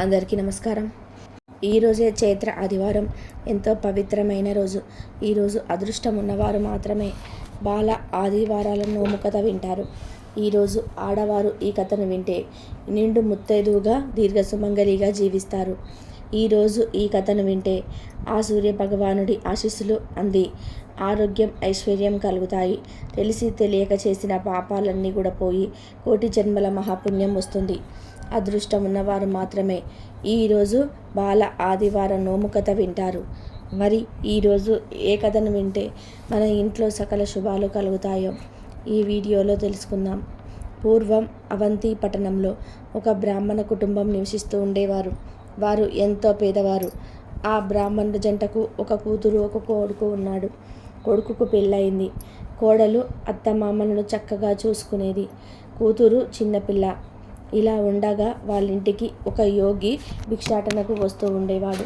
అందరికీ నమస్కారం. ఈరోజే చైత్ర ఆదివారం. ఎంతో పవిత్రమైన రోజు. ఈరోజు అదృష్టం ఉన్నవారు మాత్రమే బాల ఆదివారాల నోము కథ వింటారు. ఈరోజు ఆడవారు ఈ కథను వింటే నిండు ముత్తైదువుగా దీర్ఘ సుమంగలిగా జీవిస్తారు ఈరోజు ఈ కథను వింటే ఆ సూర్య భగవానుడి ఆశీస్సులు అంది. ఆరోగ్యం ఐశ్వర్యం కలుగుతాయి. తెలిసి తెలియక చేసిన పాపాలన్నీ కూడా పోయి కోటి జన్మల మహాపుణ్యం వస్తుంది. అదృష్టం ఉన్నవారు మాత్రమే. ఈరోజు బాల ఆదివారం నోము కథ వింటారు. మరి ఈరోజు ఏ కథను వింటే మన ఇంట్లో సకల శుభాలు కలుగుతాయో ఈ వీడియోలో తెలుసుకుందాం. పూర్వం అవంతి పట్టణంలో ఒక బ్రాహ్మణ కుటుంబం నివసిస్తూ ఉండేవారు. వారు ఎంతో పేదవారు. ఆ బ్రాహ్మణుల జంటకు ఒక కూతురు ఒక కొడుకు ఉన్నాడు. కొడుకుకు పెళ్ళయింది. కోడలు అత్తమామలను చక్కగా చూసుకునేది. కూతురు చిన్నపిల్ల. ఇలా ఉండగా వాళ్ళింటికి ఒక యోగి భిక్షాటనకు వస్తూ ఉండేవాడు.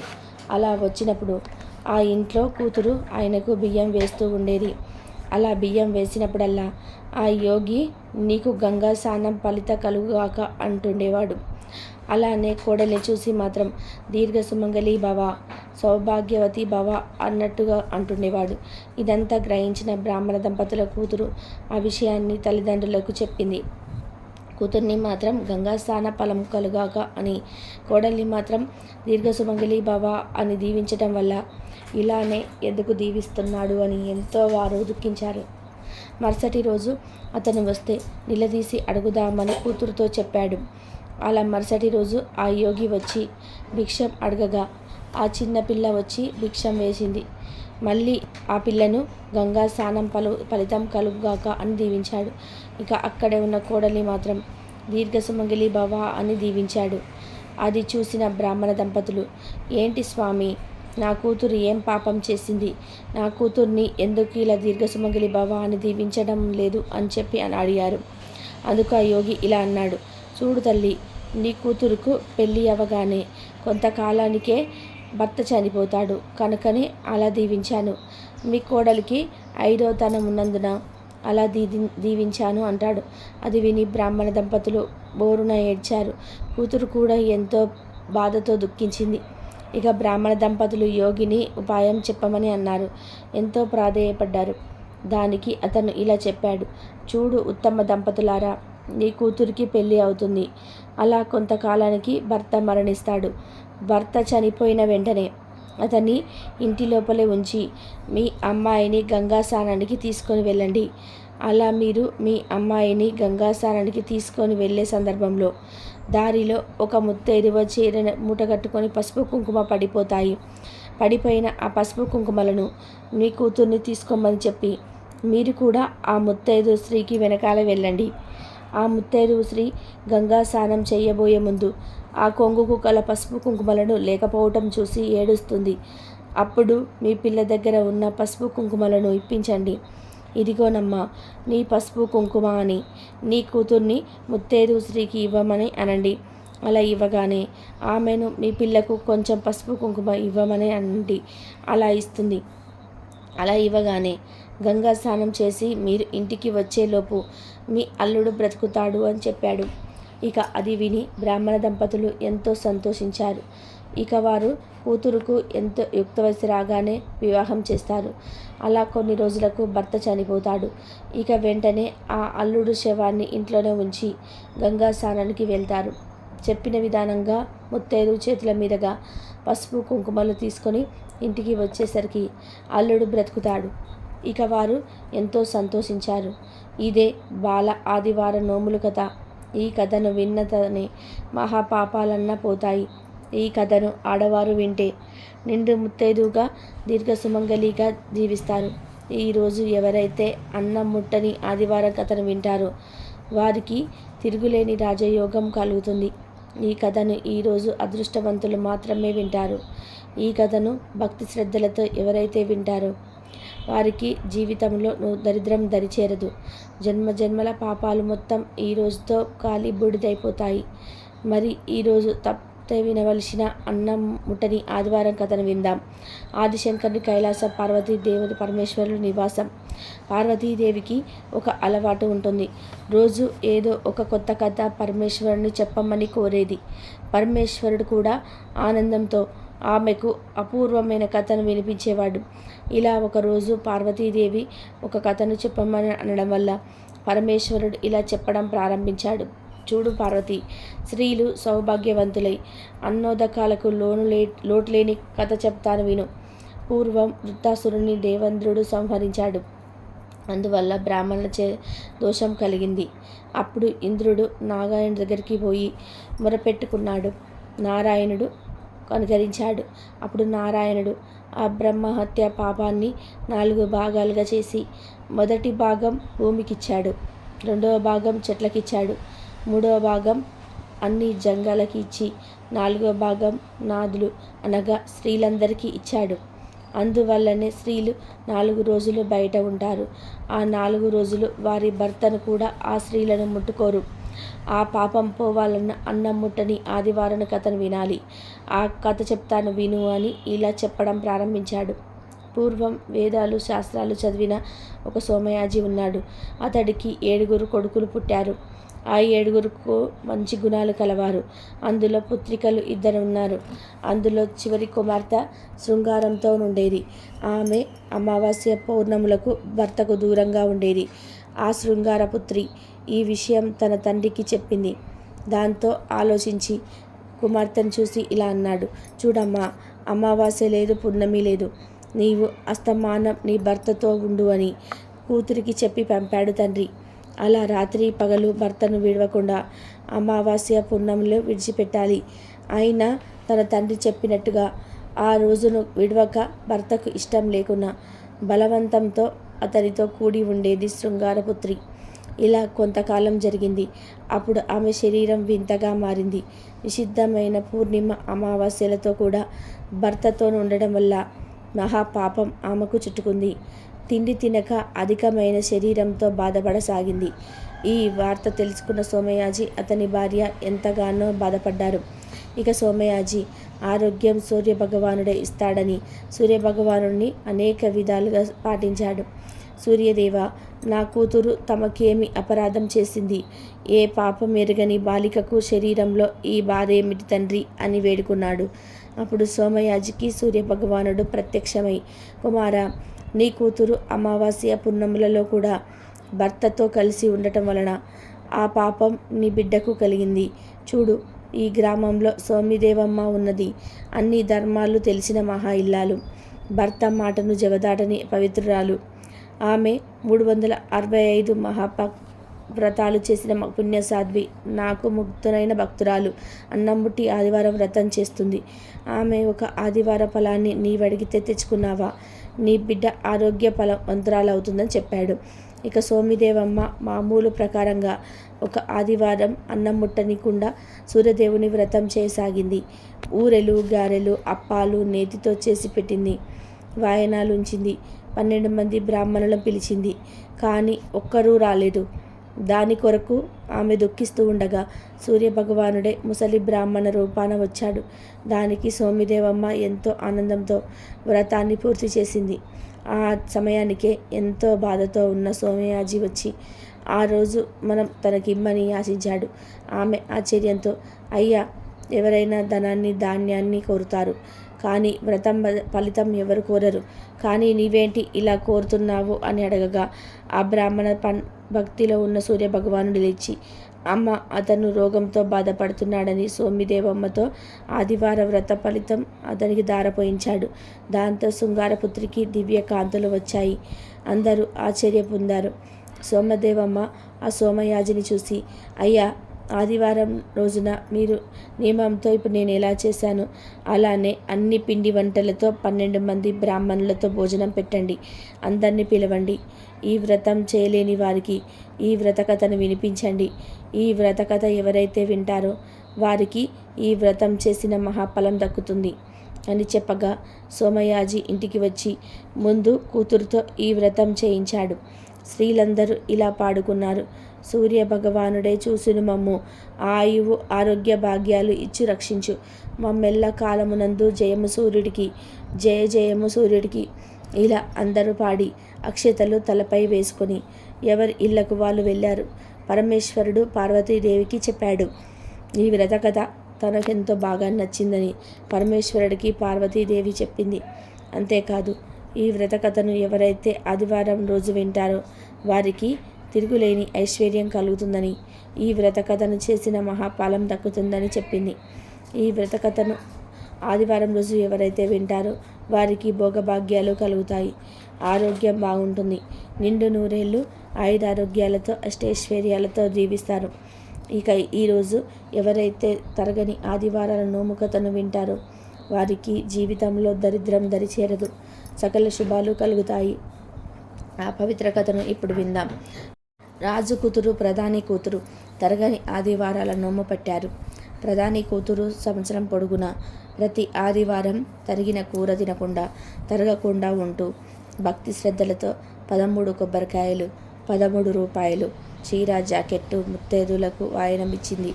అలా వచ్చినప్పుడు ఆ ఇంట్లో కూతురు ఆయనకు బియ్యం వేస్తూ ఉండేది. అలా బియ్యం వేసినప్పుడల్లా ఆ యోగి నీకు గంగా స్నానం ఫలిత కలుగాక అంటుండేవాడు. అలానే కోడల్ని చూసి మాత్రం దీర్ఘ సుమంగళి భవ సౌభాగ్యవతి భవ అన్నట్టుగా అంటుండేవాడు. ఇదంతా గ్రహించిన బ్రాహ్మణ దంపతుల కూతురు ఆ విషయాన్ని తల్లిదండ్రులకు చెప్పింది. కూతుర్ని మాత్రం గంగా స్నాన ఫలం కలుగాక అని కోడల్ని మాత్రం దీర్ఘసుమంగళి సుమంగళి అని దీవించటం వల్ల ఇలానే ఎందుకు దీవిస్తున్నాడు అని ఎంతో వారు దుఃఖించారు. మరుసటి రోజు అతను వస్తే నిలదీసి అడుగుదామని కూతురుతో చెప్పాడు. అలా మరుసటి రోజు ఆ యోగి వచ్చి భిక్షం అడగగా ఆ చిన్నపిల్ల వచ్చి భిక్షం వేసింది. మళ్ళీ ఆ పిల్లను గంగా స్నానం పలు ఫలితం కలుగుగాక అని దీవించాడు. ఇక అక్కడే ఉన్న కోడలి మాత్రం దీర్ఘ సుమంగిలి భవ అని దీవించాడు. అది చూసిన బ్రాహ్మణ దంపతులు ఏంటి స్వామి నా కూతురు ఏం పాపం చేసింది? నా కూతుర్ని ఎందుకు ఇలా దీర్ఘ సుమంగిలి భవ అని దీవించడం లేదు? అని చెప్పి అని అడిగారు. అందుకు ఆ యోగి ఇలా అన్నాడు చూడు తల్లి నీ కూతురుకు పెళ్ళి అవ్వగానే కొంతకాలానికే భర్త చనిపోతాడు. కనుకనే అలా దీవించాను. మీ కోడలికి ఐదో తనం ఉన్నందున అలా దీది దీవించాను అంటాడు. అది విని బ్రాహ్మణ దంపతులు బోరున ఏడ్చారు. కూతురు కూడా ఎంతో బాధతో దుఃఖించింది. ఇక బ్రాహ్మణ దంపతులు యోగిని ఉపాయం చెప్పమని అన్నారు. ఎంతో ప్రాధేయపడ్డారు. దానికి అతను ఇలా చెప్పాడు. చూడు ఉత్తమ దంపతులారా నీ కూతురికి పెళ్ళి అవుతుంది. అలా కొంతకాలానికి భర్త మరణిస్తాడు. భర్త చనిపోయిన వెంటనే అతన్ని ఇంటి లోపలే ఉంచి మీ అమ్మాయిని గంగాస్నానానికి తీసుకొని వెళ్ళండి. అలా మీరు మీ అమ్మాయిని గంగాస్నానానికి తీసుకొని వెళ్ళే సందర్భంలో దారిలో ఒక ముత్తైదువ చీర మూట కట్టుకొని పసుపు కుంకుమ పడిపోతాయి. పడిపోయిన ఆ పసుపు కుంకుమలను మీ కూతుర్ని తీసుకోమని చెప్పి మీరు కూడా ఆ ముత్తైదు స్త్రీకి వెనకాల వెళ్ళండి. ఆ ముత్తైదు శ్రీ గంగా స్నానం చేయబోయే ముందు ఆ కొంగుకు కల పసుపు కుంకుమలను లేకపోవటం చూసి ఏడుస్తుంది. అప్పుడు మీ పిల్ల దగ్గర ఉన్న పసుపు కుంకుమలను ఇప్పించండి. ఇదిగోనమ్మా నీ పసుపు కుంకుమ అని నీ కూతుర్ని ముత్తేదు శ్రీకి ఇవ్వమని అనండి. అలా ఇవ్వగానే ఆమెను మీ పిల్లకు కొంచెం పసుపు కుంకుమ ఇవ్వమని అనండి. అలా ఇస్తుంది. అలా ఇవ్వగానే గంగా స్నానం చేసి మీరు ఇంటికి వచ్చేలోపు మీ అల్లుడు బ్రతుకుతాడు అని చెప్పాడు. ఇక అది విని బ్రాహ్మణ దంపతులు ఎంతో సంతోషించారు. ఇక వారు కూతురుకు ఎంతో యుక్త వయసు రాగానే వివాహం చేస్తారు. అలా కొన్ని రోజులకు భర్త చనిపోతాడు. ఇక వెంటనే ఆ అల్లుడు శవాన్ని ఇంట్లోనే ఉంచి గంగా స్నానానికి వెళ్తారు. చెప్పిన విధానంగా ముత్తైదు చేతుల మీదుగా పసుపు కుంకుమలు తీసుకొని ఇంటికి వచ్చేసరికి అల్లుడు బ్రతుకుతాడు. ఇక వారు ఎంతో సంతోషించారు. ఇదే బాల ఆదివార నోములు కథ. ఈ కథను విన్నతని మహాపాపాలన్న పోతాయి. ఈ కథను ఆడవారు వింటే నిండు ముత్తైదుగా దీర్ఘ సుమంగలిగా జీవిస్తారు ఈరోజు ఎవరైతే అన్నం ముట్టని ఆదివారం కథను వింటారో వారికి తిరుగులేని రాజయోగం కలుగుతుంది. ఈ కథను ఈరోజు అదృష్టవంతులు మాత్రమే వింటారు. ఈ కథను భక్తి శ్రద్ధలతో ఎవరైతే వింటారో వారికి జీవితంలో దరిద్రం దరిచేరదు. జన్మ జన్మల పాపాలు మొత్తం ఈ రోజుతో ఖాళీ బూడిదైపోతాయి. మరి ఈరోజు తప్ వినవలసిన అన్నం ముట్టని ఆదివారం కథను విందాం. ఆదిశంకరుని కైలాస పార్వతీదేవుని పరమేశ్వరుడు నివాసం. పార్వతీదేవికి ఒక అలవాటు ఉంటుంది. రోజు ఏదో ఒక కొత్త కథ పరమేశ్వరుని చెప్పమని కోరేది. పరమేశ్వరుడు కూడా ఆనందంతో ఆమెకు అపూర్వమైన కథను వినిపించేవాడు. ఇలా ఒకరోజు పార్వతీదేవి ఒక కథను చెప్పమని అనడం వల్ల పరమేశ్వరుడు ఇలా చెప్పడం ప్రారంభించాడు. చూడు పార్వతి స్త్రీలు సౌభాగ్యవంతులై అన్నోదకాలకు లోను లే లోటులేని కథ చెప్తాను విను. పూర్వం వృత్తాసురుని దేవేంద్రుడు సంహరించాడు. అందువల్ల బ్రాహ్మణుల చే దోషం కలిగింది. అప్పుడు ఇంద్రుడు నారాయణ దగ్గరికి పోయి మొరపెట్టుకున్నాడు. నారాయణుడు కనుగరించాడు అప్పుడు నారాయణుడు ఆ బ్రహ్మహత్య పాపాన్ని నాలుగు భాగాలుగా చేసి మొదటి భాగం భూమికిచ్చాడు రెండవ భాగం చెట్లకిచ్చాడు మూడవ భాగం అన్ని జంగాలకి ఇచ్చి నాలుగవ భాగం నాదులు అనగా స్త్రీలందరికీ ఇచ్చాడు. అందువల్లనే స్త్రీలు నాలుగు రోజులు బయట ఉంటారు. ఆ నాలుగు రోజులు వారి భర్తను కూడా ఆ స్త్రీలను ముట్టుకోరు. ఆ పాపం పోవాలన్న అన్నం ముట్టని ఆదివారం కథను వినాలి. ఆ కథ చెప్తాను విను అని ఇలా చెప్పడం ప్రారంభించాడు. పూర్వం వేదాలు శాస్త్రాలు చదివిన ఒక సోమయాజీ ఉన్నాడు. అతడికి ఏడుగురు కొడుకులు పుట్టారు. ఆ ఏడుగురుకు మంచి గుణాలు కలవారు. అందులో పుత్రికలు ఇద్దరు ఉన్నారు. అందులో చివరి కుమార్తె శృంగారంతో ఉండేది ఆమె అమావాస్య పౌర్ణములకు భర్తకు దూరంగా ఉండేది. ఆ శృంగారపుత్రి ఈ విషయం తన తండ్రికి చెప్పింది. దాంతో ఆలోచించి కుమార్తెను చూసి ఇలా అన్నాడు. చూడమ్మా అమావాస్య లేదు పున్నమి లేదు. నీవు అస్తమానం నీ భర్తతో ఉండు అని కూతురికి చెప్పి పంపాడు తండ్రి. అలా రాత్రి పగలు భర్తను విడవకుండా అమావాస్య పున్నమిలో విడిచిపెట్టాలి. అయినా తన తండ్రి చెప్పినట్టుగా ఆ రోజును విడవక భర్తకు ఇష్టం లేకున్నా బలవంతంతో అతనితో కూడి ఉండేది శృంగారపుత్రి. ఇలా కొంతకాలం జరిగింది. అప్పుడు ఆమె శరీరం వింతగా మారింది. నిషిద్ధమైన పూర్ణిమ అమావాస్యలతో కూడా భర్తతో ఉండడం వల్ల మహాపాపం ఆమెకు చుట్టుకుంది. తిండి తినక అధికమైన శరీరంతో బాధపడసాగింది. ఈ వార్త తెలుసుకున్న సోమయాజి అతని భార్య ఎంతగానో బాధపడ్డారు. ఇక సోమయాజి ఆరోగ్యం సూర్యభగవానుడే ఇస్తాడని సూర్యభగవాను అనేక విధాలుగా పాటించాడు. సూర్యదేవ నా కూతురు తమకేమి అపరాధం చేసింది? ఏ పాపం ఎరగని బాలికకు శరీరంలో ఈ బాధేమిటి తండ్రి? అని వేడుకున్నాడు. అప్పుడు సోమయాజికి సూర్యభగవానుడు ప్రత్యక్షమై కుమార నీ కూతురు అమావాస్య పున్నములలో కూడా భర్తతో కలిసి ఉండటం వలన ఆ పాపం నీ బిడ్డకు కలిగింది. చూడు ఈ గ్రామంలో సోమిదేవమ్మ ఉన్నది. అన్ని ధర్మాలు తెలిసిన మహా ఇల్లాలు. భర్త మాటను జగదాటని పవిత్రురాలు. ఆమె మూడు వందల అరవై ఐదు మహాప వ్రతాలు చేసిన పుణ్యసాధ్వి. నాకు ముగ్ధునైన భక్తురాలు. అన్నంబుట్టి ఆదివారం వ్రతం చేస్తుంది. ఆమె ఒక ఆదివార ఫలాన్ని నీవడిగితే తెచ్చుకున్నావా? నీ బిడ్డ ఆరోగ్య ఫలవంతురాలు అవుతుందని చెప్పాడు. ఇక సోమిదేవమ్మ మామూలు ప్రకారంగా ఒక ఆదివారం అన్నం ముట్టనికుండా సూర్యదేవుని వ్రతం చేయసాగింది. ఊరెలు గారెలు అప్పాలు నేతితో చేసి పెట్టింది. వాయనాలు ఉంచింది పన్నెండు మంది బ్రాహ్మణులను పిలిచింది. కానీ ఒక్కరూ రాలేదు. దాని కొరకు ఆమె దుఃఖిస్తూ ఉండగా సూర్యభగవానుడే ముసలి బ్రాహ్మణ రూపాన వచ్చాడు. దానికి సోమిదేవమ్మ ఎంతో ఆనందంతో వ్రతాన్ని పూర్తి చేసింది. ఆ సమయానికే ఎంతో బాధతో ఉన్న సోమయాజీ వచ్చి ఆ రోజు మనం తనకిమ్మని ఆశించాడు. ఆమె ఆశ్చర్యంతో అయ్యా ఎవరైనా ధనాన్ని ధాన్యాన్ని కోరుతారు. కానీ వ్రతం ఫలితం ఎవరు కోరరు. కానీ నీవేంటి ఇలా కోరుతున్నావు అని అడగగా ఆ బ్రాహ్మణ పన్ భక్తిలో ఉన్న సూర్య భగవానుడు లేచి అమ్మ అతను రోగంతో బాధపడుతున్నాడని సోమిదేవమ్మతో ఆదివార వ్రత ఫలితం అతనికి దారపోయించాడు దాంతో శృంగారపుత్రికి దివ్య కాంతులు వచ్చాయి. అందరూ ఆశ్చర్య పొందారు సోమదేవమ్మ ఆ సోమయాజిని చూసి అయ్యా ఆదివారం రోజున మీరు నియమంతో ఇప్పుడు నేను ఎలా చేశాను? అలానే అన్ని పిండి వంటలతో పన్నెండు మంది బ్రాహ్మణులతో భోజనం పెట్టండి. అందరినీ పిలవండి. ఈ వ్రతం చేయలేని వారికి ఈ వ్రతకథను వినిపించండి. ఈ వ్రతకథ ఎవరైతే వింటారో వారికి ఈ వ్రతం చేసిన మహాఫలం దక్కుతుంది అని చెప్పగా సోమయాజీ ఇంటికి వచ్చి ముందు కూతురుతో ఈ వ్రతం చేయించాడు. స్త్రీలందరూ ఇలా పాడుకున్నారు. సూర్య భగవానుడే చూసును మమ్ము. ఆయువు ఆరోగ్య భాగ్యాలు ఇచ్చి రక్షించు. మమ్మెల్ల కాలమునందు జయము సూర్యుడికి జయ జయము సూర్యుడికి. ఇలా అందరూ పాడి అక్షతలు తలపై వేసుకొని ఎవరి ఇళ్ళకు వాళ్ళు వెళ్ళారు? పరమేశ్వరుడు పార్వతీదేవికి చెప్పాడు. ఈ వ్రత కథ తనకెంతో బాగా నచ్చిందని పరమేశ్వరుడికి పార్వతీదేవి చెప్పింది. అంతేకాదు ఈ వ్రత కథను ఎవరైతే ఆదివారం రోజు వింటారో వారికి తిరుగులేని ఐశ్వర్యం కలుగుతుందని. ఈ వ్రత కథను చేసిన మహాపాలం దక్కుతుందని చెప్పింది. ఈ వ్రత కథను ఆదివారం రోజు ఎవరైతే వింటారో వారికి భోగభాగ్యాలు కలుగుతాయి. ఆరోగ్యం బాగుంటుంది. నిండు నూరేళ్ళు ఆయుధారోగ్యాలతో అష్టైశ్వర్యాలతో జీవిస్తారు. ఇక ఈరోజు ఎవరైతే తరగని ఆదివారాల నోముకతను వింటారో వారికి జీవితంలో దరిద్రం దరిచేరదు. సకల శుభాలు కలుగుతాయి. ఆ పవిత్ర కథను ఇప్పుడు విందాం. రాజు కూతురు ప్రధాని కూతురు తరగని ఆదివారాల నోము పట్టారు. ప్రధాని కూతురు సంవత్సరం పొడుగునా? ప్రతి ఆదివారం తరిగిన కూర తినకుండా తరగకుండా ఉంటూ భక్తి శ్రద్ధలతో పదమూడు కొబ్బరికాయలు పదమూడు రూపాయలు చీర జాకెట్టు ముత్తైదులకు వాయనం ఇచ్చింది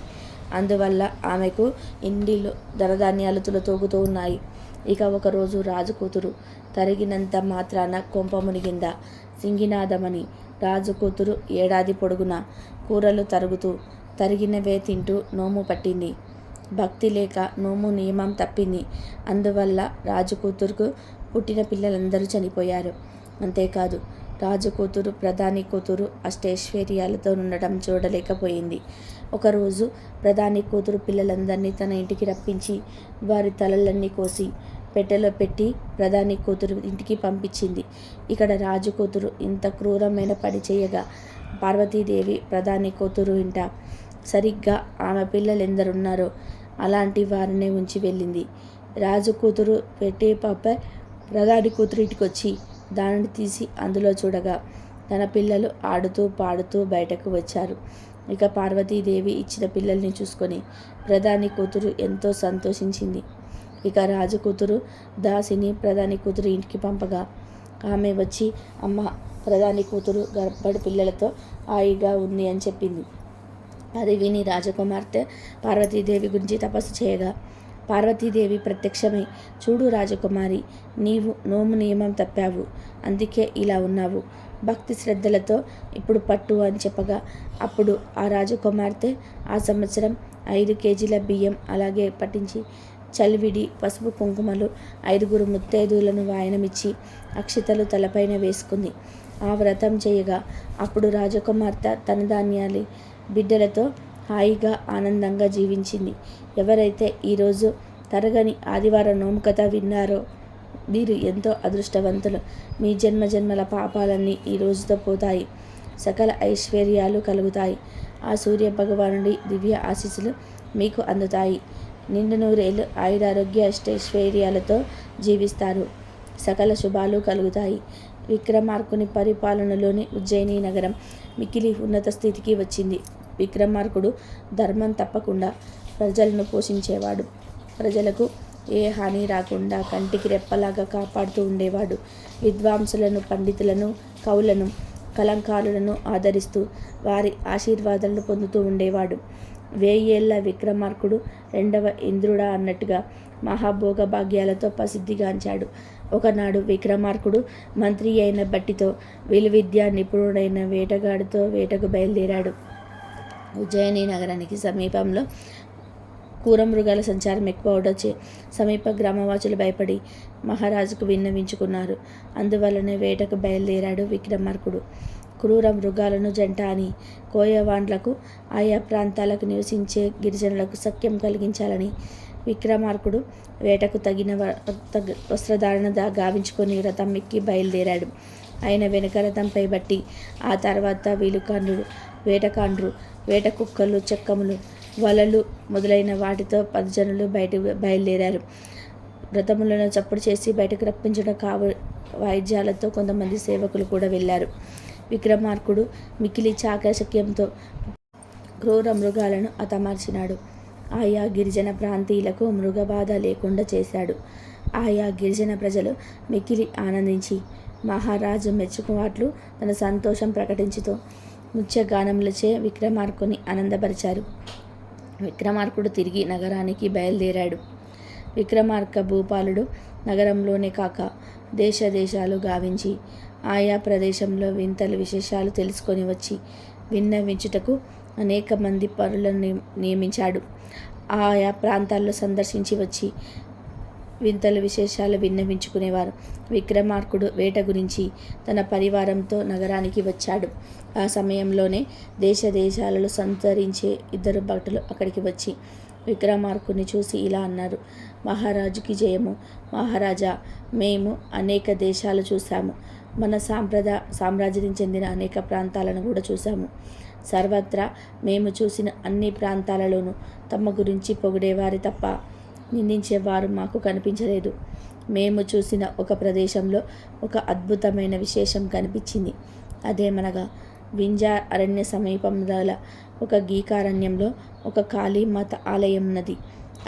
అందువల్ల ఆమెకు ఇండిలో ధనధాన్యాలు తులతోగుతూ ఉన్నాయి. ఇక ఒకరోజు రాజు కూతురు తరిగినంత మాత్రాన కొంప మునిగిందా? సింగినాదమని రాజు కూతురు ఏడాది పొడుగున కూరలు తరుగుతూ తరిగినవే తింటూ నోము పట్టింది. భక్తి లేక నోము నియమం తప్పింది. అందువల్ల రాజు కూతురుకు పుట్టిన పిల్లలందరూ చనిపోయారు. అంతేకాదు రాజు కూతురు ప్రధాని కూతురు అష్టైశ్వర్యాలతో ఉండటం చూడలేకపోయింది. ఒకరోజు ప్రధాని కూతురు పిల్లలందరినీ తన ఇంటికి రప్పించి వారి తలలన్నీ కోసి పెట్టెలో పెట్టి ప్రధాని కూతురు ఇంటికి పంపించింది. ఇక్కడ రాజు కూతురు ఇంత క్రూరమైన పని చేయగా పార్వతీదేవి ప్రధాని కూతురు ఇంట సరిగ్గా ఆమె పిల్లలు ఎందరున్నారో అలాంటి వారినే ఉంచి వెళ్ళింది. రాజు కూతురు పెట్టే పాప ప్రధాని కూతురు ఇంటికి వచ్చి దానిని తీసి అందులో చూడగా తన పిల్లలు ఆడుతూ పాడుతూ బయటకు వచ్చారు. ఇక పార్వతీదేవి ఇచ్చిన పిల్లల్ని చూసుకొని ప్రధాని కూతురు ఎంతో సంతోషించింది. ఇక రాజు కూతురు దాసిని ప్రధాని కూతురు ఇంటికి పంపగా ఆమె వచ్చి అమ్మ ప్రధాని కూతురు గర్భడి పిల్లలతో హాయిగా ఉంది అని చెప్పింది. అది విని రాజకుమార్తె పార్వతీదేవి గురించి తపస్సు చేయగా పార్వతీదేవి ప్రత్యక్షమై చూడు రాజకుమారి నీవు నోము నియమం తప్పావు అందుకే ఇలా ఉన్నావు. భక్తి శ్రద్ధలతో ఇప్పుడు పట్టు అని చెప్పగా అప్పుడు ఆ రాజకుమార్తె ఆ సంవత్సరం ఐదు కేజీల బియ్యం అలాగే పట్టించి చలివిడి పసుపు కుంకుమలు ఐదుగురు ముత్తైదువులను వాయనమిచ్చి అక్షితలు తలపైన వేసుకుంది. ఆ వ్రతం చేయగా అప్పుడు రాజకుమార్తె తన ధాన్యాలి బిడ్డలతో హాయిగా ఆనందంగా జీవించింది. ఎవరైతే ఈరోజు తరగని ఆదివారం నోము కథ విన్నారో మీరు ఎంతో అదృష్టవంతులు. మీ జన్మ జన్మల పాపాలన్నీ ఈ రోజుతో పోతాయి. సకల ఐశ్వర్యాలు కలుగుతాయి. ఆ సూర్య భగవానుడి దివ్య ఆశీస్సులు మీకు అందుతాయి. నిండు నూరేళ్ళు ఆయురారోగ్య అష్టైశ్వర్యాలతో జీవిస్తారు. సకల శుభాలు కలుగుతాయి. విక్రమార్కుని పరిపాలనలోని ఉజ్జయిని నగరం మికిలి ఉన్నత స్థితికి వచ్చింది. విక్రమార్కుడు ధర్మం తప్పకుండా ప్రజలను పోషించేవాడు. ప్రజలకు ఏ హాని రాకుండా కంటికి రెప్పలాగా కాపాడుతూ ఉండేవాడు. విద్వాంసులను పండితులను కవులను కలంకారులను ఆదరిస్తూ వారి ఆశీర్వాదాలను పొందుతూ ఉండేవాడు. వేయేళ్ళ విక్రమార్కుడు రెండవ ఇంద్రుడా అన్నట్టుగా మహాభోగ భాగ్యాలతో ప్రసిద్ధిగాంచాడు ఒకనాడు విక్రమార్కుడు మంత్రి అయిన బట్టితో విలువిద్యా నిపుణుడైన వేటగాడితో వేటకు బయలుదేరాడు. ఉజ్జయిని నగరానికి సమీపంలో కూరమృగాల సంచారం ఎక్కువ అవడొచ్చి సమీప గ్రామవాసులు భయపడి మహారాజుకు విన్నవించుకున్నారు. అందువల్లనే వేటకు బయలుదేరాడు విక్రమార్కుడు. క్రూర మృగాలను జంట అని కోయవాండ్లకు ఆయా ప్రాంతాలకు నివసించే గిరిజనులకు సఖ్యం కలిగించాలని విక్రమార్కుడు వేటకు తగిన వస్త్రధారణ గావించుకొని రథం ఎక్కి బయలుదేరాడు. ఆయన వెనుక రథంపై బట్టి ఆ తర్వాత వీలుకాండ్రుడు వేటకాండ్రు వేట కుక్కలు చెక్కములు వలలు మొదలైన వాటితో పది బయట బయలుదేరారు. రథములను చప్పుడు చేసి బయటకు రప్పించడం కావు వాయిద్యాలతో కొంతమంది సేవకులు కూడా వెళ్ళారు. విక్రమార్కుడు మికిలి చాకచక్యంతో క్రూర మృగాలను అతమార్చినాడు ఆయా గిరిజన ప్రాంతీయులకు మృగబాధ లేకుండా చేశాడు. ఆయా గిరిజన ప్రజలు మికిలి ఆనందించి మహారాజు మెచ్చుకువాట్లు తన సంతోషం ప్రకటించుతూ నృత్యగానములచే విక్రమార్కుని ఆనందపరిచారు. విక్రమార్కుడు తిరిగి నగరానికి బయలుదేరాడు. విక్రమార్క భూపాలుడు నగరంలోనే కాక దేశ దేశాలు గావించి ఆయా ప్రదేశంలో వింతలు విశేషాలు తెలుసుకొని వచ్చి విన్నవించుటకు అనేక మంది పరులను నియమించాడు. ఆయా ప్రాంతాల్లో సందర్శించి వచ్చి వింతల విశేషాలు విన్నవించుకునేవారు. విక్రమార్కుడు వేట గురించి తన పరివారంతో నగరానికి వచ్చాడు. ఆ సమయంలోనే దేశ దేశాలలో సంచరించే ఇద్దరు భక్తులు అక్కడికి వచ్చి విక్రమార్కుని చూసి ఇలా అన్నారు. మహారాజుకి జయము మహారాజా మేము అనేక దేశాలు చూశాము. మన సాంప్రదా సామ్రాజ్యం చెందిన అనేక ప్రాంతాలను కూడా చూసాము సర్వత్రా మేము చూసిన అన్ని ప్రాంతాలలోనూ తమ గురించి పొగిడేవారి తప్ప నిందించేవారు మాకు కనిపించలేదు. మేము చూసిన ఒక ప్రదేశంలో ఒక అద్భుతమైన విశేషం కనిపించింది. అదేమనగా వింజా అరణ్య సమీపంలో ఒక గీకారణ్యంలో ఒక కాళీమాత ఆలయం ఉన్నది.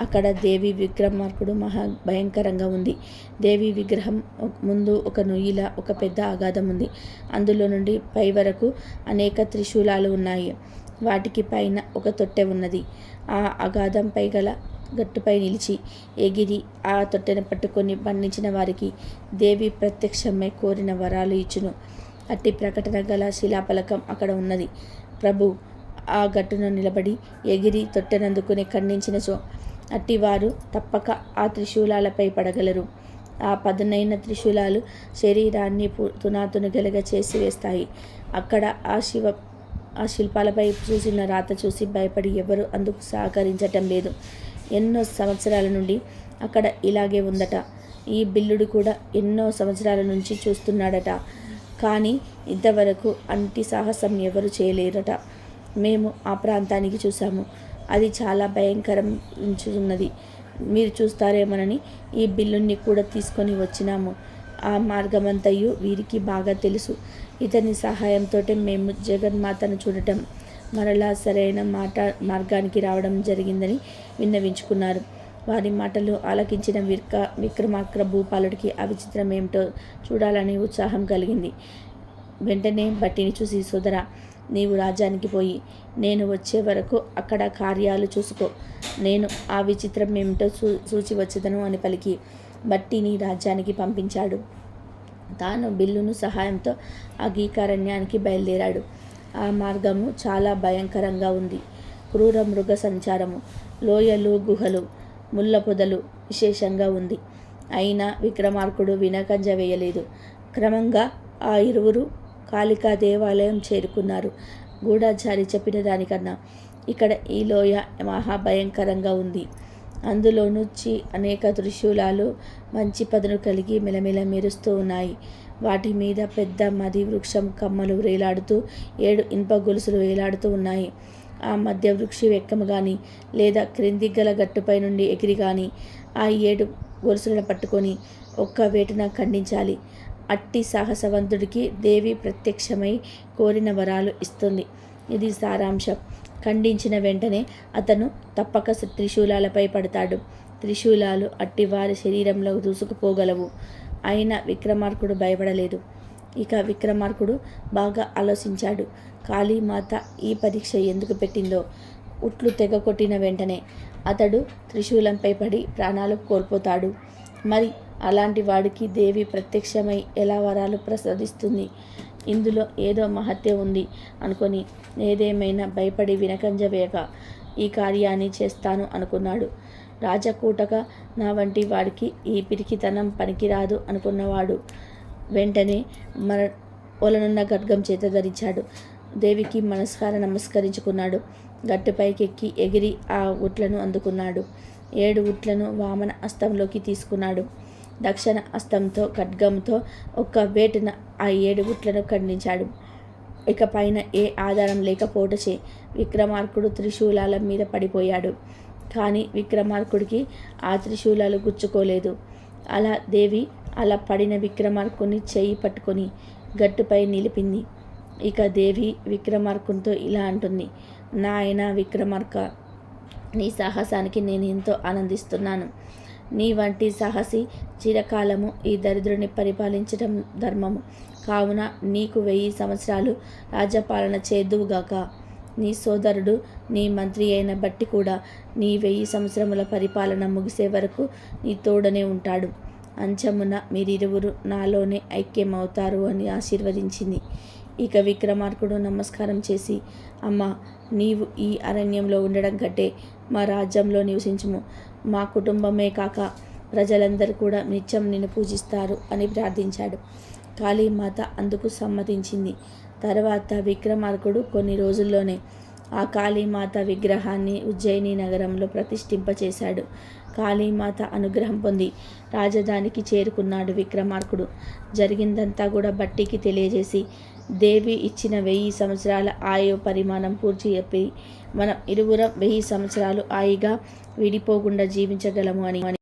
అక్కడ దేవి విక్రమార్కుడు మహా భయంకరంగా ఉంది. దేవి విగ్రహం ముందు ఒక నుయ్యిల ఒక పెద్ద అగాధం ఉంది. అందులో నుండి పై వరకు అనేక త్రిశూలాలు ఉన్నాయి. వాటికి పైన ఒక తొట్టె ఉన్నది. ఆ అగాధంపై గల గట్టుపై నిలిచి ఎగిరి ఆ తొట్టెను పట్టుకొని బంధించిన వారికి దేవి ప్రత్యక్షమై కోరిన వరాలు ఇచ్చును. అట్టి ప్రకటన గల శిలాఫలకం అక్కడ ఉన్నది. ప్రభు ఆ గట్టున నిలబడి ఎగిరి తొట్టెనందుకుని ఖండించిన సో అట్టివారు తప్పక ఆ త్రిశూలాలపై పడగలరు. ఆ పదునైన త్రిశూలాలు శరీరాన్ని పు- తునాతునగలుగా చేసి వేస్తాయి. అక్కడ ఆ శివ ఆ శిల్పాలపై చూసిన రాత చూసి భయపడి ఎవరు అందుకు సహకరించటం లేదు. ఎన్నో సంవత్సరాల నుండి అక్కడ ఇలాగే ఉందట. ఈ బిల్లుడు కూడా ఎన్నో సంవత్సరాల నుంచి చూస్తున్నాడట. కానీ ఇంతవరకు అంటి సాహసం ఎవరు చేయలేరట. మేము ఆ ప్రాంతానికి చూసాము అది చాలా భయంకరం ఉన్నది మీరు చూస్తారేమోనని ఈ బిల్లుని కూడా తీసుకొని వచ్చినాము. ఆ మార్గమంతయు వీరికి బాగా తెలుసు. ఇతని సహాయంతో మేము జగన్మాతను చూడటం మరలా సరైన మాట మార్గానికి రావడం జరిగిందని విన్నవించుకున్నారు. వారి మాటలు ఆలకించిన విక్ర విక్రమాక్ర భూపాలుడికి ఆ విచిత్రం ఏమిటో చూడాలని ఉత్సాహం కలిగింది. వెంటనే బట్టిని చూసి సోదర నీవు రాజ్యానికి పోయి నేను వచ్చే వరకు అక్కడ కార్యాలు చూసుకో. నేను ఆ విచిత్రం ఏమిటో సూ సూచి వచ్చదను అని పలికి బట్టిని రాజ్యానికి పంపించాడు. తాను బిల్లును సహాయంతో ఆ గీకారణ్యానికి బయలుదేరాడు. ఆ మార్గము చాలా భయంకరంగా ఉంది. క్రూర మృగ సంచారము లోయలు గుహలు ముళ్ళ పొదలు విశేషంగా ఉంది. అయినా విక్రమార్కుడు వినకంజ వేయలేదు. క్రమంగా ఆ ఇరువురు కాళికా దేవాలయం చేరుకున్నారు. గూఢాచారి చెప్పిన దానికన్నా ఇక్కడ ఈ లోయ మహాభయంకరంగా ఉంది. అందులో నుంచి అనేక త్రిశూలాలు మంచి పదును కలిగి మెలమెల మెరుస్తూ ఉన్నాయి. వాటి మీద పెద్ద మది వృక్షం కమ్మలు వేలాడుతూ ఏడు ఇనుప గొలుసులు వేలాడుతూ ఉన్నాయి. ఆ మధ్య వృక్షి వెక్కము కానీ లేదా క్రింది గల గట్టుపై నుండి ఎగిరి కానీ ఆ ఏడు గొలుసులను పట్టుకొని ఒక్క వేటున ఖండించాలి. అట్టి సాహసవంతుడికి దేవి ప్రత్యక్షమై కోరిన వరాలు ఇస్తుంది. ఇది సారాంశం. ఖండించిన వెంటనే అతను తప్పక త్రిశూలాలపై పడతాడు. త్రిశూలాలు అట్టి వారి శరీరంలో దూసుకుపోగలవు. అయినా విక్రమార్కుడు భయపడలేదు. ఇక విక్రమార్కుడు బాగా ఆలోచించాడు. కాళీమాత ఈ పరీక్ష ఎందుకు పెట్టిందో? ఉట్లు తెగ కొట్టిన వెంటనే అతడు త్రిశూలంపై పడి ప్రాణాలు కోల్పోతాడు. మరి అలాంటి వాడికి దేవి ప్రత్యక్షమై ఎలా వరాలు ప్రసాదిస్తుంది? ఇందులో ఏదో మహత్య ఉంది అనుకొని ఏదేమైనా భయపడి వినకంజ వేయక ఈ కార్యాన్ని చేస్తాను అనుకున్నాడు. రాజకూటక నా వంటి వాడికి ఈ పిరికితనం పనికిరాదు అనుకున్నవాడు. వెంటనే మర ఒలనున్న గడ్గం చేత ధరించాడు. దేవికి మనస్కార నమస్కరించుకున్నాడు. గట్టుపైకెక్కి ఎగిరి ఆ ఉట్లను అందుకున్నాడు. ఏడు ఉట్లను వామన హస్తంలోకి తీసుకున్నాడు. దక్షిణ హస్తంతో ఖడ్గంతో ఒక్క వేటున ఆ ఏడు గుట్లను ఖండించాడు. ఇక పైన ఏ ఆధారం లేకపోవటచే విక్రమార్కుడు త్రిశూలాల మీద పడిపోయాడు. కానీ విక్రమార్కుడికి ఆ త్రిశూలాలు గుచ్చుకోలేదు. అలా దేవి అలా పడిన విక్రమార్కుని చేయి పట్టుకొని గట్టుపై నిలిపింది. ఇక దేవి విక్రమార్కునితో ఇలా అంటుంది నాయన విక్రమార్క నీ సాహసానికి నేను ఎంతో ఆనందిస్తున్నాను. నీ వంటి సాహసి చిరకాలము ఈ దరిద్రుని పరిపాలించడం ధర్మము. కావున నీకు వెయ్యి సంవత్సరాలు రాజ్యపాలన చేదువుగాక నీ సోదరుడు నీ మంత్రి అయిన బట్టి కూడా నీ వెయ్యి సంవత్సరముల పరిపాలన ముగిసే వరకు నీ తోడనే ఉంటాడు. అంచమున మీరిరువురు నాలోనే ఐక్యమవుతారు అని ఆశీర్వదించింది. ఇక విక్రమార్కుడు నమస్కారం చేసి అమ్మా నీవు ఈ అరణ్యంలో ఉండడం కంటే మా రాజ్యంలో నివసించము. మా కుటుంబమే కాక ప్రజలందరూ కూడా నిత్యం నిన్ను పూజిస్తారు అని ప్రార్థించాడు. కాళీమాత అందుకు సమ్మతించింది. తర్వాత విక్రమార్కుడు కొన్ని రోజుల్లోనే ఆ కాళీమాత విగ్రహాన్ని ఉజ్జయిని నగరంలో ప్రతిష్ఠింపచేశాడు. కాళీమాత అనుగ్రహం పొంది రాజధానికి చేరుకున్నాడు విక్రమార్కుడు. జరిగిందంతా కూడా బట్టికి తెలియజేసి దేవి ఇచ్చిన వెయ్యి సంవత్సరాల ఆయు పరిమాణం పూర్తి చెప్పి మనం ఇరువురం వెయ్యి సంవత్సరాలు ఆయిగా విడిపోకుండా జీవించగలము అని